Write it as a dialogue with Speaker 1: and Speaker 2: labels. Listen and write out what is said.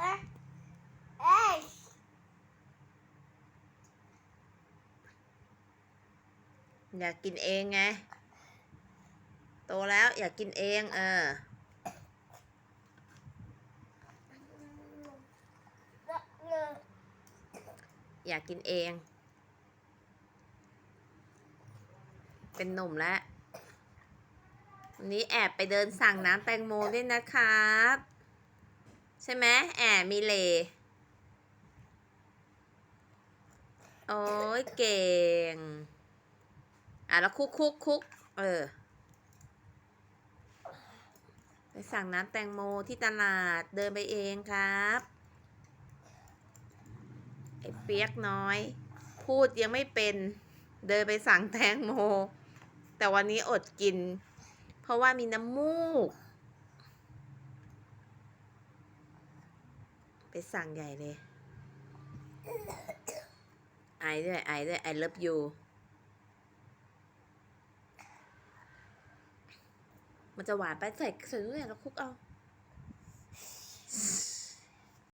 Speaker 1: อย
Speaker 2: อยากกินเองไง โตแล้วอยากกินเอง เอออยากกินเอง เป็นหนุ่มแล้ว วันนี้แอบไปเดินสั่งน้ำแตงโมด้วยนะครับ ใช่ไหมแอบมีเลโอ้ยเก่ง อะแล้วคุกคุกคุกเออ ไปสั่งน้ำแตงโมที่ตลาดเดินไปเองครับ ไอ้เปียกน้อย พูดยังไม่เป็น เดินไปสั่งแตงโม แต่วันนี้อดกิน เพราะว่ามีน้ำมูก ไป สั่งใหญ่เลยไอด้วยไอด้วยไอเลิฟยูมันจะหวานไปใส่ใส่ด้วยแล้วคลุกเอา